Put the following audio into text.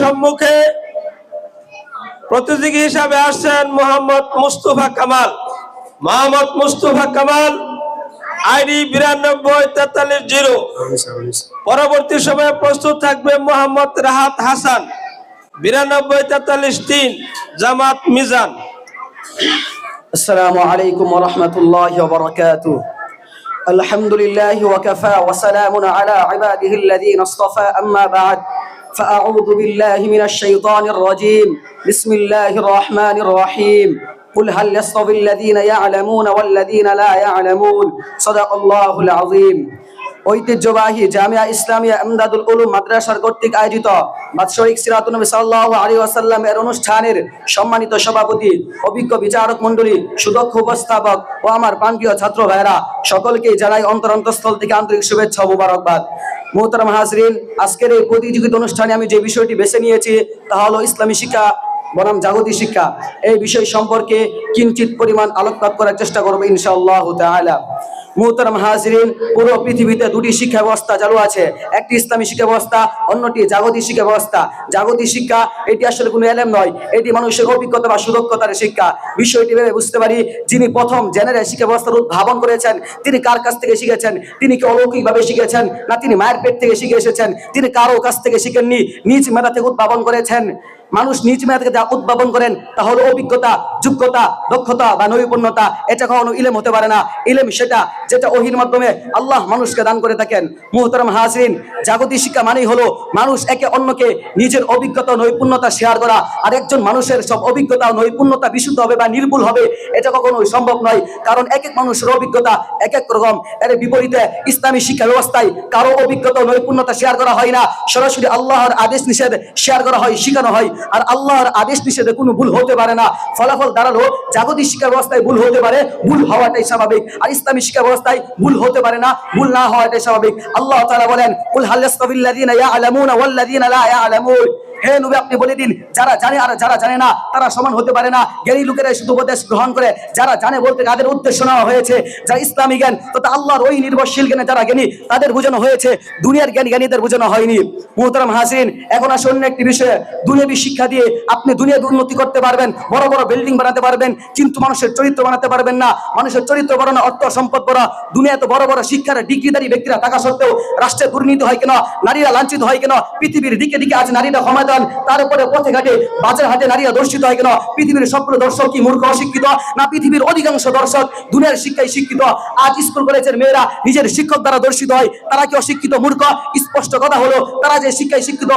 সম্মুখে প্রতিযোগী হিসাবে আসছেন মোহাম্মদ মুস্তফা কামাল মোহাম্মদ মুস্তফা কামাল আইডি বিরানব্বই তেতাল্লিশ জিরো পরবর্তী সময়ে প্রস্তুত থাকবে মোহাম্মদ রাহাত হাসান বিরানব্বই তেতাল্লিশ তিন জামাত মিজান السلام عليكم ورحمة الله وبركاته الحمد لله وكفى وسلام على عباده الذين اصطفى أما بعد فأعوذ بالله من الشيطان الرجيم بسم الله الرحمن الرحيم قل هل يستوي الذين يعلمون والذين لا يعلمون صدق الله العظيم ঐতিহ্যবাহী জামিয়া ইসলামিয়া আমদাদুল উলুম মাদ্রাসার কর্তৃক আয়োজিত বাৎসরিক সিরাতুল নবী সাল্লাল্লাহু আলাইহি ওয়াসাল্লাম এর অনুষ্ঠানের সম্মানিত সভাপতি অভিজ্ঞ বিচারক মণ্ডলী সুদক্ষ উপস্থাপক ও আমার প্রান্তীয় ছাত্র ভাইরা সকলকে জানাই অন্তর অন্তঃস্থল থেকে আন্তরিক শুভেচ্ছা ও মুবারকবাদ মোহতারাম হাজরিন, আজকের এই প্রতিযোগিতা অনুষ্ঠানে আমি যে বিষয়টি বেছে নিয়েছি, তা হলো ইসলামী শিক্ষা, বনাম জাগতিক শিক্ষা। এই বিষয় সম্পর্কে কিঞ্চিত পরিমাণ আলোকপাত করার চেষ্টা করব ইনশাআল্লাহ তাআলা। মুহতারাম হাজরিন, পুরো পৃথিবীতে দুটি শিক্ষা ব্যবস্থা চালু আছে। একটি ইসলামী শিক্ষা ব্যবস্থা, অন্যটি জাগতিক শিক্ষা ব্যবস্থা। জাগতিক শিক্ষা, এটি আসলে কোনো এলেম নয়, এটি মানুষের অভিজ্ঞতা বা সুদক্ষতার শিক্ষা। বিষয়টি ভেবে বুঝতে পারি, যিনি প্রথম জেনারেল শিক্ষা ব্যবস্থার উদ্ভাবন করেছেন, তিনি কার কাছ থেকে শিখেছেন? তিনি কি অলৌকিকভাবে শিখেছেন, না তিনি মায়ের পেট থেকে শিখে এসেছেন? তিনি কারও কাছ থেকে শিখেননি, নিজ মেধা থেকে উদ্ভাবন করেছেন? মানুষ নিজ মেধা থেকে যা উদ্ভাবন করেন, তা হলো অভিজ্ঞতা, যোগ্যতা, দক্ষতা বা নৈপুণ্যতা, এটা কখনো ইলেম হতে পারে না। ইলেম সেটা, যেটা ওহির মাধ্যমে আল্লাহ মানুষকে দান করে থাকেন। মুহতারাম হাসিন জাগতিক শিক্ষা মানেই হলো মানুষ একে অন্যকে নিজের অভিজ্ঞতা, নৈপুণ্যতা শেয়ার করা। আর একজন মানুষের সব অভিজ্ঞতা নৈপুণ্যতা বিশুদ্ধ হবে বা নির্ভুল হবে, এটা কখনোই সম্ভব নয়। কারণ এক এক মানুষের অভিজ্ঞতা এক এক রকম। এর বিপরীতে ইসলামী শিক্ষা ব্যবস্থায় কারও অভিজ্ঞতা নৈপুণ্যতা শেয়ার করা হয় না। সরাসরি আল্লাহর আদেশ নিষেধ শেয়ার করা হয়, শেখানো হয়। আর আল্লাহর আদেশ নিষেধে কোনো ভুল হতে পারে না। ফলাফল দাঁড়াল, জাগতিক শিক্ষা ব্যবস্থায় ভুল হতে পারে, ভুল হওয়াটাই স্বাভাবিক। আর ইসলামী শিক্ষা ব্যবস্থায় ভুল হতে পারে না, ভুল না হওয়াটাই স্বাভাবিক। আল্লাহ তালা বলেন, কুল হাল ইয়াস্তাবিল্লাযিনা ইয়ালামুনা ওয়াল্লাযিনা লা ইয়ালামুন নবী, আপনি বলে দিন, যারা জানে আর যারা জানে না, তারা সমান হতে পারে না। শুধু উপদেশ গ্রহণ করে, যারা জানে বলতে তাদের উদ্দেশ্য নেওয়া হয়েছে। যারা ইসলামী জ্ঞান আল্লাহর ওই নির্ভরশীল জ্ঞানে যারা জ্ঞানী, তাদের বোঝানো হয়েছে, দুনিয়ার জ্ঞানী জ্ঞানীদের বোঝানো হয়নি। হাসিন, এখন আসে অন্য একটি বিষয়ে। শিক্ষা দিয়ে আপনি দুনিয়ার উন্নতি করতে পারবেন, বড় বড় বিল্ডিং বানাতে পারবেন, কিন্তু মানুষের চরিত্র বানাতে পারবেন না। মানুষের চরিত্র বানানো অর্থ সম্পদ করা দুনিয়াতে বড় বড় শিক্ষার ডিগ্রিধারী ব্যক্তিরা থাকা সত্ত্বেও রাষ্ট্রে দুর্নীতি হয় কেন? নারীরা লাঞ্ছিত হয় কেন? পৃথিবীর দিকে দিকে আজ নারীরা ক্ষমতান তারপরে পথে ঘাটে বাজার হাটে নারীরা দর্শিত হয় কেন? পৃথিবীর সকল দর্শক কি মূর্খ, অশিক্ষিত? না, পৃথিবীর অধিকাংশ দর্শক দুনিয়ার শিক্ষায় শিক্ষিত। আজ স্কুল কলেজের মেয়েরা নিজের শিক্ষক দ্বারা দর্শিত হয়। তারা কি অশিক্ষিত, মূর্খ? স্পষ্ট কথা হলো, তারা যে শিক্ষায় শিক্ষিত